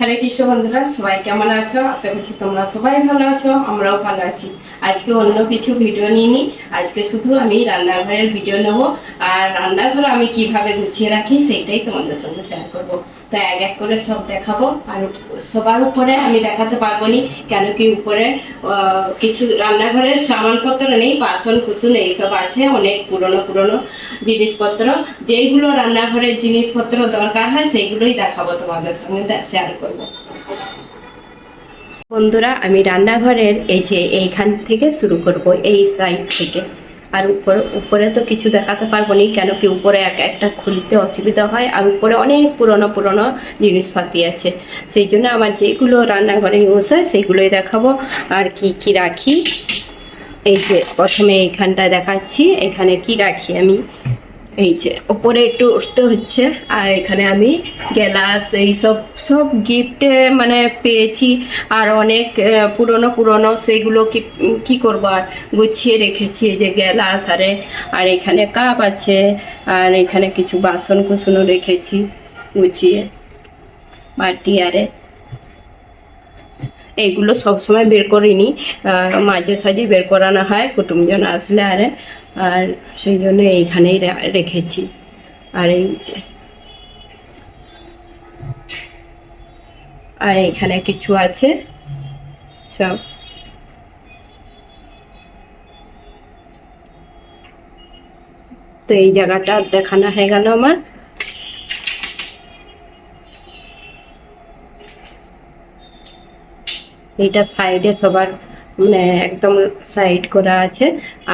হরে কৃষ্ণ বন্ধুরা, সবাই কেমন আছো? আশা করছি তোমরা সবাই ভালো আছো, আমরাও ভালো আছি। আজকে অন্য কিছু ভিডিও নিয়ে নি আজকে শুধু আমি রান্নাঘরের ভিডিও নেব। আর রান্নাঘর আমি কীভাবে গুছিয়ে রাখি সেটাই তোমাদের সঙ্গে শেয়ার করব। তো এক এক করে সব দেখাবো, আর সবার উপরে আমি দেখাতে পারব নি, কেন কি উপরে কিছু রান্নাঘরের সামানপত্র নেই, বাসন কুসুন এইসব আছে, অনেক পুরনো পুরনো জিনিসপত্র। যেইগুলো রান্নাঘরের জিনিসপত্র দরকার হয়, সেইগুলোই দেখাবো তোমাদের সঙ্গে শেয়ার করব। বন্ধুরা, আমি রান্নাঘরের এই যে এইখান থেকে শুরু করব, এই সাইড থেকে। আর উপরে উপরে তো কিছু দেখাতে পারব না, কেন কি উপরে এক, একটা খুলতে অসুবিধা হয়, আর উপরে অনেক পুরনো পুরনো জিনিসপাতি আছে। সেই জন্য আমার যেগুলো রান্নাঘরে ইউজ হয় সেগুলোই দেখাবো। আর কি কি রাখি? এই যে প্রথমে এইখানটায় দেখাচ্ছি, এখানে কি রাখি আমি? এই যে উপরে একটু উঠতে হচ্ছে, আর এখানে আমি গ্লাস এই সব সব গিফটে মানে পেয়েছি, আর অনেক পুরনো পুরনো সেগুলো কি কি করব, আর গুছিয়ে রেখেছি, এই যে গ্লাস আরে, আর এখানে কাপ আছে, আর এখানে কিছু বাসন কুসনও রেখেছি, গুছিয়ে মাটি আরে। এইগুলো সবসময় বের করিনি মাঝে সাঝে বের করানো হয়, কুটুমজন আসলে, আরে। আর সেই জন্য এইখানেই রেখেছি। আর এই যে আর এখানে কিছু আছে, সব তো এই জায়গাটা দেখানো হয়ে গেল আমার। এইটা সাইডে সবার মানে একদম সাইড করা আছে।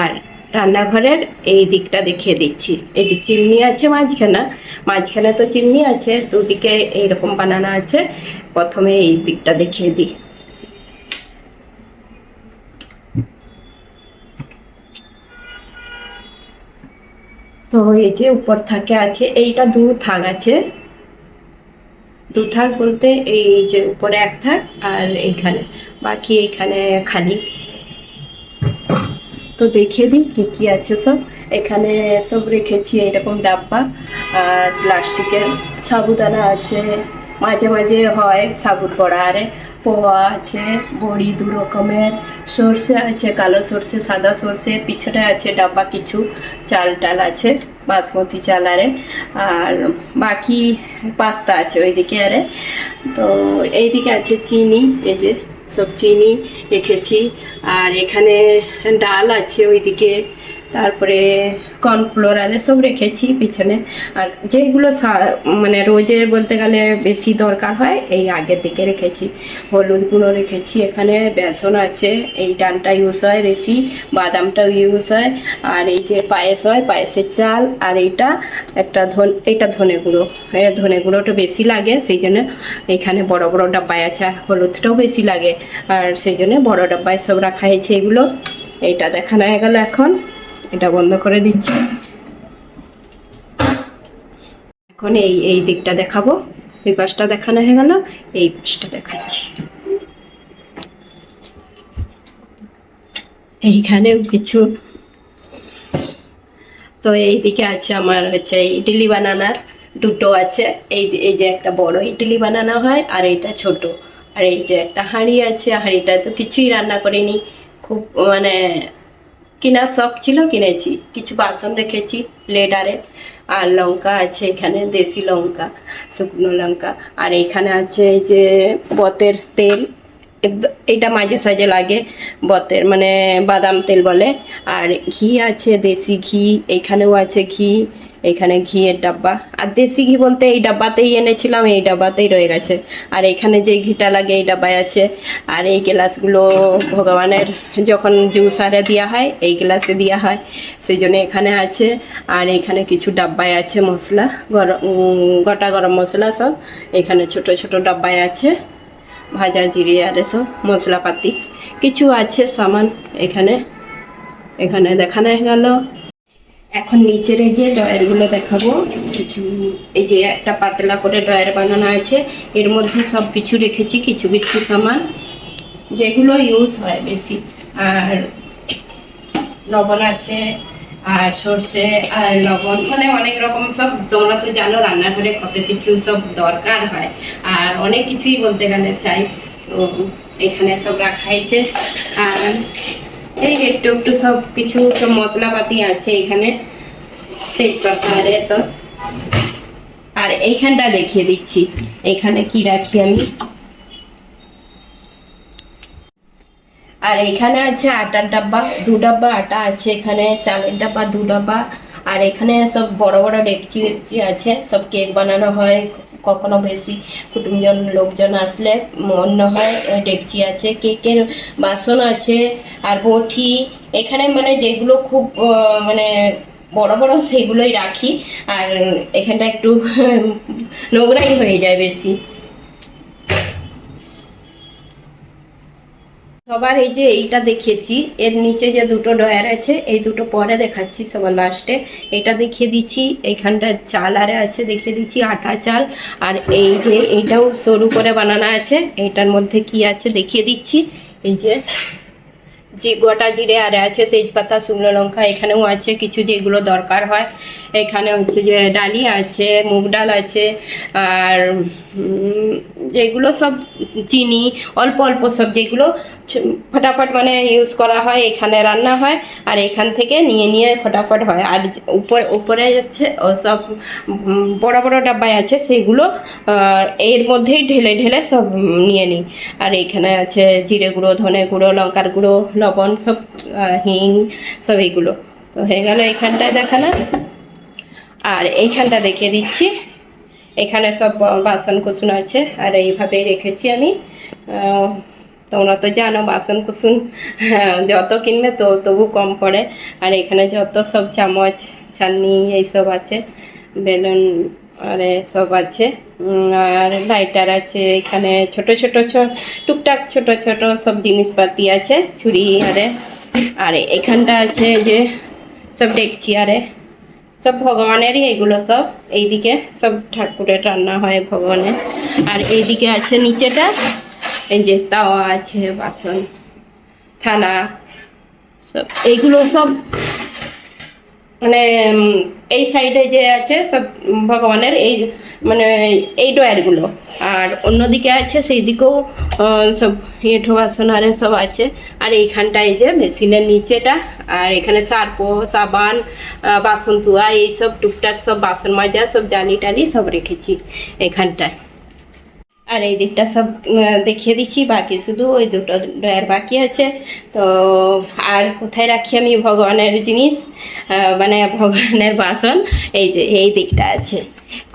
আর রান্নাঘরের এই দিকটা দেখিয়ে দিচ্ছি। এই যে চিমনি আছে মাঝখানে মাঝখানে তো চিমনি আছে, দুদিকে এইরকম বানানো আছে। প্রথমে এই দিকটা দেখিয়ে দিই। তো এই যে উপর থাকে আছে, এইটা দু থাক আছে। দু থাক বলতে এই যে উপরে এক থাক আর এইখানে। বাকি এইখানে খালি। তো দেখিয়ে দিই কী কী আছে সব। এখানে সব রেখেছি এরকম ডাব্বা আর প্লাস্টিকের সাবুদানা আছে, মাঝে মাঝে হয় সাবুর পড়া। আরে পোয়া আছে, বড়ি দু রকমের, সর্ষে আছে, কালো সর্ষে, সাদা সর্ষে, পিছনে আছে ডাব্বা কিছু, চাল টাল আছে, বাসমতি চাল আরে। আর বাকি পাস্তা আছে ওইদিকে আরে। তো এইদিকে আছে চিনি, এই যে সব চিনি রেখেছি। আর এখানে ডাল আছে ওইদিকে। তারপরে কর্নফ্লোর আর এসব রেখেছি পিছনে। আর যেগুলো মানে রোজের বলতে গেলে বেশি দরকার হয়, এই আগের দিকে রেখেছি। হলুদ গুঁড়ো রেখেছি এখানে, বেসন আছে, এই ডালটা ইউজ হয় বেশি, বাদামটাও ইউজ হয়, আর এই যে পায়েস হয়, পায়েসের চাল, আর এইটা একটা ধন, এইটা ধনে গুঁড়ো। ধনে গুঁড়োটা বেশি লাগে, সেই জন্য এখানে বড় বড় ডাব্বায় আছে, হলুদটাও বেশি লাগে। আর সেই জন্য বড় ডাব্বায় সব রাখা হয়েছে এগুলো। এইটা দেখানো হয়ে গেল এখন। এটা বন্ধ করে দিচ্ছি। এখন এই এই দিকটা দেখাবো। ওই পাশটা দেখানো হয়ে গেল, এই পাশটা দেখাচ্ছি। এইখানেও কিছু। তো এইদিকে আছে আমার হচ্ছে ইডলি বানানার দুটো আছে। এই এই যে একটা বড় ইডলি বানানো হয় আর এইটা ছোট। আর এই যে একটা হাঁড়ি আছে, হাঁড়িটা তো কিছুই রান্না করিনি। খুব মানে কেনার শখ ছিল কিনেছি। কিছু বাসন রেখেছি প্লেটারে আর লঙ্কা আছে এখানে, দেশি লঙ্কা, শুকনো লঙ্কা। আর এখানে আছে যে বতের তেল। এটা মাঝে সাঝে লাগে বতের মানে বাদাম তেল বলে। আর ঘি আছে, দেশি ঘি। এখানেও আছে ঘি। এখানে ঘিয়ের ডাব্বা। আর দেশি ঘি বলতে এই ডাব্বাতেই এনেছিলাম, এই ডাব্বাতেই রয়ে গেছে। আর এখানে যে ঘিটা লাগে এই ডাব্বায় আছে। আর এই গ্লাসগুলো ভগবানের যখন জুস আরে দেওয়া হয়, এই গ্লাসে দেওয়া হয়। সেই জন্য এখানে আছে। আর এখানে কিছু ডাব্বায় আছে মশলা, গরম গোটা গরম মশলা সব। এখানে ছোট ছোট ডাব্বায় আছে। ভাজা, জিরে আর এসব মশলাপাতি। কিছু আছে সামান এখানে। এখানে দেখানো গেল। এখন নিচের এই যে ডয়ারগুলো দেখাবো, কিছু এই যে একটা পাতলা করে ডয়ার বানানো আছে, এর মধ্যে সব কিছু রেখেছি, কিছু কিছু সামান, যেগুলো ইউজ হয় বেশি। আর লবণ আছে, আর সর্ষে, আর লবণ মানে অনেক রকম সব, তোমরা তো জানো রান্নাঘরে কত কিছু সব দরকার হয়। আর অনেক কিছুই বলতে গেলে চাই। তো এখানে সব রাখা হয়েছে। আর এই একটু একটু সব কিছু, সব মশলাপাতি আছে এখানে, তেজপাতা আর এসব আর এইখানটা দেখিয়ে দিচ্ছি, এখানে কি রাখি আমি? আর এখানে আছে আটার ডাব্বা, দু ডাব্বা আটা আছে এখানে, চালের ডাব্বা দু ডাব্বা। আর এখানে সব বড় বড় ডেকচি ডেকচি আছে। সব কেক বানানো হয়। কখনো বেশি কুটুমজন, লোকজন আসলে অন্য হয়। ডেকচি আছে, কেকের বাসন আছে আর বটি। এখানে মানে যেগুলো খুব মানে বড় বড় সেগুলোই রাখি। আর এখানটা একটু নোংরাই হয়ে যায় বেশি। সবার এই যে এইটা দেখিয়েছি, এর নিচে যে দুটো ডয়ার আছে, এই দুটো পরে দেখাচ্ছি সবার লাস্টে এটা দেখিয়ে দিচ্ছি এইখানটা চাল আরে আছে, দেখিয়ে দিচ্ছি আটা চাল। আর এই যে এইটাও সরু করে বানানো আছে, এইটার মধ্যে কি আছে দেখিয়ে দিচ্ছি। এই যে জি গোটা জিরে আরে আছে, তেজপাতা, শুকনো লঙ্কা, এখানেও আছে কিছু যেগুলো দরকার হয়। এখানে হচ্ছে যে ডালি আছে, মুগ ডাল আছে, আর যেগুলো সব চিনি, অল্প অল্প সব যেগুলো ফটাফট মানে ইউজ করা হয়, এখানে রান্না হয় আর এখান থেকে নিয়ে নিয়ে ফটাফট হয়। আর উপর, উপরে যাচ্ছে সব বড় বড় ডাব্বায় আছে, সেগুলো এর মধ্যেই ঢেলে ঢেলে সব নিয়ে নিই। আর এখানে আছে জিরে গুঁড়ো, ধনে গুঁড়ো, লঙ্কার গুঁড়ো, লবণ, সব হিং, সব এইগুলো তো হয়ে গেল এইখানটায় দেখানো আর এইখানটা দেখিয়ে দিচ্ছি। এখানে সব বাসন কুসুন আছে আর এইভাবে রেখেছি আমি। তোমরা তো জানো বাসন কুসুন হ্যাঁ, যত কিনবে তো তবু কম পড়ে। আর এখানে যত সব চামচ ছান্নি এইসব আছে বেলুন আর সব আছে। আর লাইটার আছে এখানে ছোট ছোট টুকটাক ছোট ছোট সব জিনিসপাতি আছে ছুরি আরে। আর এখানটা আছে যে সব দেখছি আরে। সব ভগবানেরই এইগুলো সব। এইদিকে সব ঠাকুরের রান্না হয় ভগবানের। আর এইদিকে আছে নিচেটা, এই যে তাওয়া আছে, বাসন, থালা, সব। এইগুলো সব মানে এই সাইডে যে আছে, সব ভগবানের এই মানে এই ডয়ারগুলো আর অন্যদিকে আছে সেই দিকেও সব এঁঠো বাসন আরে সব আছে। আর এইখানটায় যে মেশিনের নিচেটা, আর এখানে সার্পো, সাবান বাসন ধোয়া এইসব টুকটাক সব বাসন মাজা, সব জালি টালি সব রেখেছি এখানটায়। আর এই দিকটা সব দেখিয়ে দিচ্ছি, বাকি শুধু ওই দুটো ডয়ার বাকি আছে। তো আর কোথায় রাখি আমি? ভগবানের জিনিস মানে ভগবানের বাসন, এই যে এই দিকটা আছে।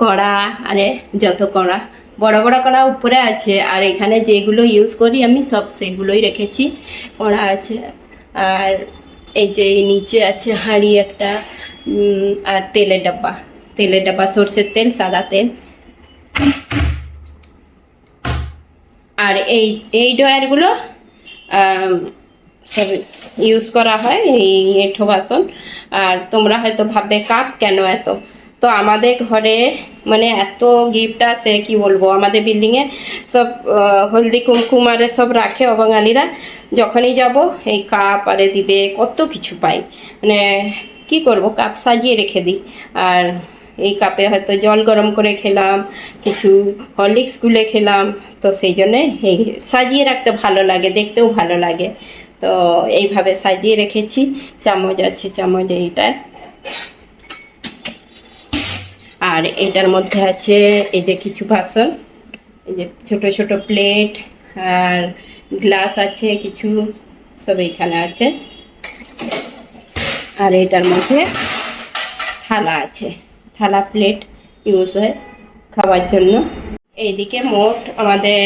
কড়া, আরে যত কড়া, বড় বড় কড়া উপরে আছে, আর এখানে যেগুলো ইউজ করি আমি, সব সেগুলোই রেখেছি, কড়া আছে। আর এই যে নিচে আছে হাঁড়ি একটা আর তেলের ডাব্বা। তেলের ডাব্বা সর্ষের তেল, সাদা তেল। আর এই এই ডয়ারগুলো সব ইউজ করা হয় এই এঁঠো বাসন আর তোমরা হয়তো ভাববে কাপ কেন এত? তো আমাদের ঘরে মানে এত গিফট আছে, কি বলব? আমাদের বিল্ডিংয়ে সব হলদি কুমকুম আরে সব রাখে অবাঙালিরা। যখনই যাব, এই কাপ আরে দিবে, কত কিছু পাই। মানে কি করব? কাপ সাজিয়ে রেখে দিই। আর এই কাপে হয়তো জল গরম করে খেলাম, কিছু হরলিক্স গুলে খেলাম, তো সেই জন্যে এই সাজিয়ে রাখতে ভালো লাগে, দেখতেও ভালো লাগে। তো এইভাবে সাজিয়ে রেখেছি, চামচ আছে, চামচ এইটায় আর এটার মধ্যে আছে এই যে কিছু বাসন, এই যে ছোট ছোট প্লেট আর গ্লাস আছে, কিছু সব এইখানে আছে। আর এটার মধ্যে থালা আছে। থালা প্লেট ইউজ হয় খাওয়ার জন্য। এইদিকে মোট আমাদের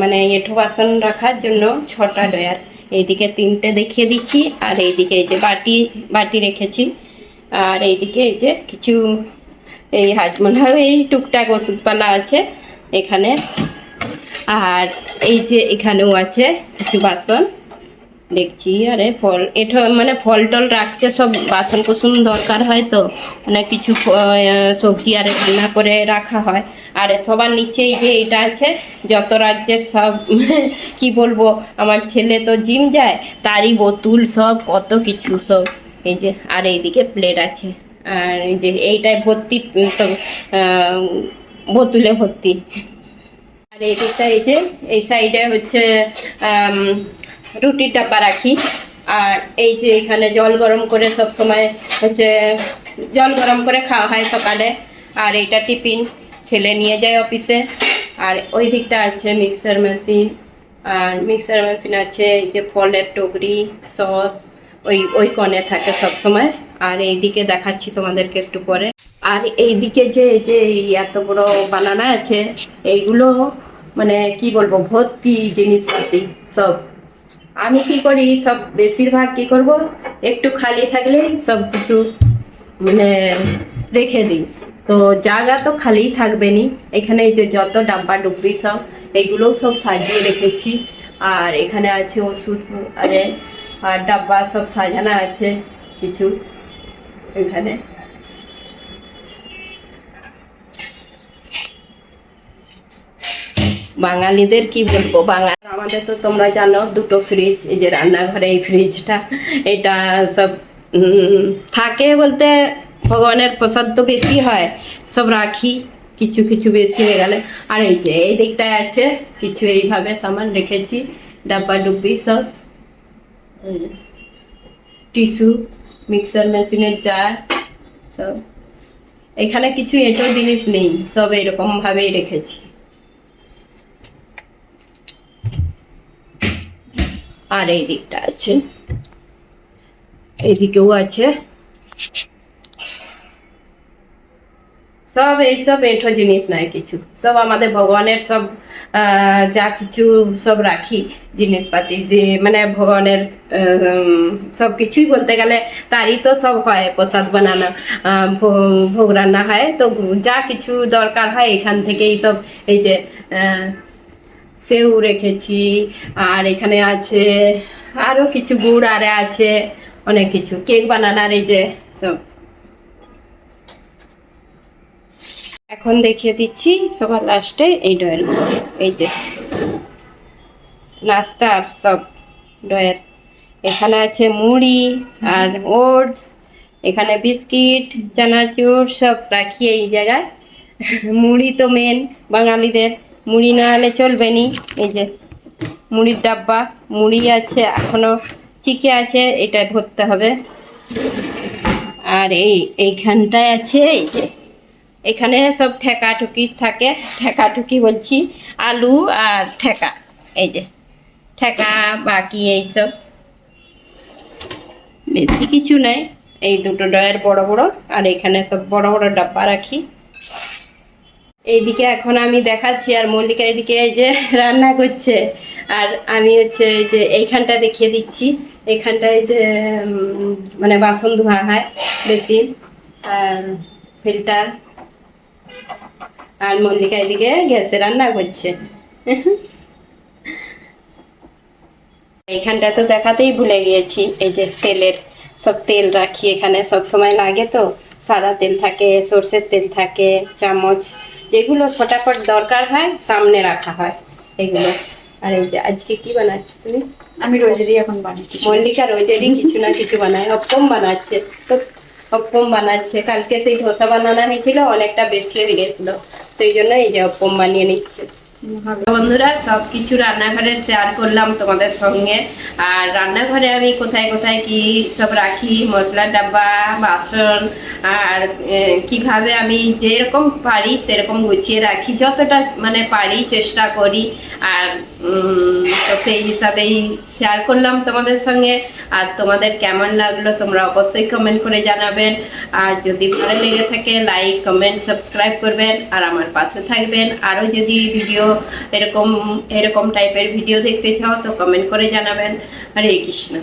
মানে এঁঠো বাসন রাখার জন্য ছটা ডয়ার। এইদিকে তিনটে দেখিয়ে দিচ্ছি, আর এইদিকে এই যে বাটি বাটি রেখেছি। আর এইদিকে এই যে কিছু, এই হাজমোলা এই টুকটাক ওষুধপালা আছে এখানে। আর এই যে এখানেও আছে কিছু বাসন। দেখছি, আরে ফল এটা মানে ফল টল রাখতে সব বাসন কুসুন দরকার হয় তো? মানে কিছু সবজি আরে রান্না করে রাখা হয়। আর সবার নিচেই যে এটা আছে, যত রাজ্যের সব, কি বলব, আমার ছেলে তো জিম যায়, তারই বোতুল সব, কত কিছু সব। এই যে, আর এইদিকে প্লেট আছে। আর এই যে, এইটায় ভর্তি সব বোতলে ভর্তি। আর এই দিকটা এই যে, এই সাইডে হচ্ছে রুটির ডাব্বা রাখি। আর এই যে এখানে জল গরম করে সব সময় হচ্ছে জল গরম করে খাওয়া হয় সকালে। আর এইটা টিফিন, ছেলে নিয়ে যায় অফিসে। আর ওই দিকটা আছে মিক্সার মেশিন। আর মিক্সার মেশিন আছে এই যে ফলের টগরি সস, ওই ওই কনে থাকে সব সময়। আর এইদিকে দেখাচ্ছি তোমাদেরকে একটু পরে। আর এইদিকে যে এই যে এত বড় বানানা আছে, এইগুলো মানে কি বলব, ভর্তি জিনিসপাতি সব। আমি কি করি, সব বেশিরভাগ কি করব, একটু খালি থাকলেই সব কিছু মানে রেখে দিই। তো জায়গা তো খালিই থাকবে নি এখানে যে যত ডাব্বা ডুব্বি সব এইগুলোও সব সাজিয়ে রেখেছি। আর এখানে আছে ওষুধ, আরে, আর ডাব্বা সব সাজানো আছে কিছু এখানে। বাঙালিদের কি বলব? বাঙালি আমাদের তো তোমরা জানো, দুটো ফ্রিজ এই যে রান্নাঘরে এই ফ্রিজটা এটা সব থাকে বলতে ভগবানের প্রসাদ তো বেশি হয়, সব রাখি, কিছু কিছু বেশি হয়ে গেলে। আর এই যে, এই দিকটায় আছে, কিছু এইভাবে সামান রেখেছি, ডাব্বা ডুব্বি সব। টিস্যু, মিক্সার মেশিনের জার, সব। এখানে কিছু এঁটো জিনিস নেই, সব এরকমভাবেই রেখেছি। আর এই দিকটা আছে। এইদিকেও আছে। সব এইসব এঁঠো জিনিস নয় কিছু। সব আমাদের ভগবানের সব যা কিছু সব রাখি জিনিসপাতি, যে মানে ভগবানের সব কিছুই বলতে গেলে তারই তো সব হয়, প্রসাদ বানানো ভোগ রান্না হয়। তো যা কিছু দরকার হয় এখান থেকেই সব এই যে সেউ রেখেছি, আর এখানে আছে আরও কিছু গুড়, আরে আছে অনেক কিছু। কেক বানানার এই যে, সব। এখন দেখিয়ে দিচ্ছি সবার লাস্টে এই ডয়ের এই যে নাস্তার সব ডয়ের এখানে আছে মুড়ি আর ওটস, এখানে বিস্কিট, চানাচুর, সব রাখি এই জায়গায়। মুড়ি তো মেন বাঙালিদের। মুড়ি না হলে চলবে নি। এই যে মুড়ির ডাব্বা, মুড়ি আছে, এখনও চিকে আছে, এটা ভরতে হবে। আর এই এইখানটায় আছে, এই যে। এখানে সব ঠেকাঠুকি থাকে। ঠেকাঠুকি বলছি, আলু আর ঠেকা। এই যে ঠেকা, বাকি এইসব বেশি কিছু নাই। এই দুটো ডয়ের বড় বড়, আর এখানে সব বড় বড় ডাব্বা রাখি। এইদিকে এখন আমি দেখাচ্ছি আর মল্লিকা এদিকে এই যে রান্না করছে। আর আমি হচ্ছে যে এইখানটা দেখিয়ে দিচ্ছি। এইখানটায় যে মানে বাসন ধোয়া হয়, বেশি। আর ফিল্টার। আর মল্লিকা এদিকে গ্যাসে রান্না করছে। এইখানটা তো দেখাতেই ভুলে গিয়েছি। এই যে তেলের, সব তেল রাখি এখানে। সব সময় লাগে তো। সাদা তেল থাকে, সর্ষের তেল থাকে, চামচ। যেগুলো ফটাফট দরকার হয় সামনে রাখা হয় এগুলো। আর এই যে আজকে কি বানাচ্ছ তুমি? আমি রোজেরই এখন বানাচ্ছি। মল্লিকা রোজেরই কিছু না কিছু বানায় অপ্পম বানাচ্ছে। তো অপ্পম বানাচ্ছে কালকে সেই ধোসা বানানো হয়েছিল অনেকটা বেশি হয়ে গেছিল। সেই জন্য এই যে অপ্পম বানিয়ে নিচ্ছে। বন্ধুরা সব কিছু রান্নাঘরে শেয়ার করলাম তোমাদের সঙ্গে। আর রান্নাঘরে আমি কোথায় কোথায় কি সব রাখি? মশলার ডাব্বা, বাসন, আর কীভাবে আমি যেরকম পারি সেরকম গুছিয়ে রাখি। যতটা মানে পারি, চেষ্টা করি। আর তো সেই হিসাবেই শেয়ার করলাম তোমাদের সঙ্গে। আর তোমাদের কেমন লাগল তোমরা অবশ্যই কমেন্ট করে জানাবেন। আর যদি ভালো লেগে থাকে লাইক কমেন্ট সাবস্ক্রাইব করবেন। আর আমার পাশে থাকবেন। আরও যদি ভিডিও এরকম এরকম টাইপের ভিডিও দেখতে চাও, তো কমেন্ট করে জানাবেন। হরে কৃষ্ণ।